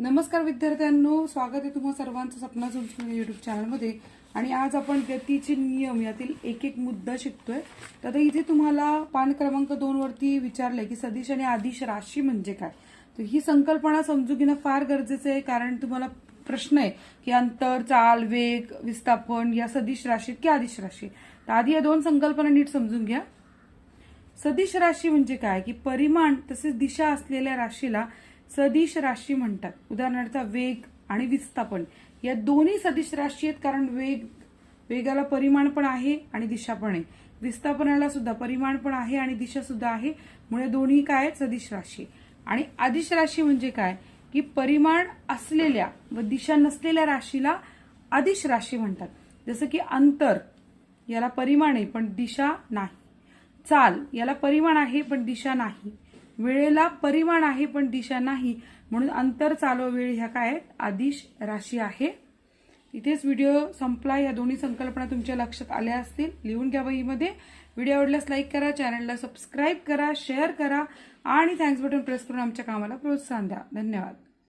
नमस्कार विद्यार्थ्यांनो स्वागत आहे तुम्हा सर्वांचं सपना संस्कृती युट्यूब चॅनलमध्ये. आणि आज आपण गतीचे नियम यातील एक एक मुद्दा शिकतोय. तर आता इथे तुम्हाला पान क्रमांक दोन वरती विचारलंय की सदिश आणि आदिश राशी म्हणजे काय? तर ही संकल्पना समजून घेणं फार गरजेचं आहे कारण तुम्हाला प्रश्न आहे की अंतर चाल वेग विस्थापन या सदिश राशीत की आदिश राशी तर आधी या दोन संकल्पना नीट समजून घ्या. सदिश राशी म्हणजे काय? की परिमाण तसेच दिशा असलेल्या राशीला सदिश राशी म्हणतात. उदाहरणार्थ वेग आणि विस्थापन. या दोन्ही सदिश राशी आहेत कारण वेग वेगाला परिमाण पण आहे आणि दिशा पण आहे. विस्थापनाला सुद्धा परिमाण पण आहे आणि दिशा सुद्धा आहे. मुळे दोन्ही काय आहेत? सदिश राशी. आणि आदिश राशी म्हणजे काय? की परिमाण असलेल्या व दिशा नसलेल्या राशीला आदिश राशी म्हणतात. जसं की अंतर याला परिमाण आहे पण दिशा नाही. चाल याला परिमाण आहे पण दिशा नाही. वेळेला परिमाण आहे पण दिशा नाही. म्हणून अंतर चाल वेळ ह्या काय आहेत? आदिश राशी आहे. इथेच व्हिडिओ संपला. या दोन्ही संकल्पना तुमच्या लक्षात आल्या असतील. लिहून घ्या वहीमध्ये व्हिडिओ आवडल्यास लाईक करा चॅनलला सबस्क्राईब करा शेअर करा आणि थँक्स बटन प्रेस करून आमच्या कामाला प्रोत्साहन द्या. धन्यवाद.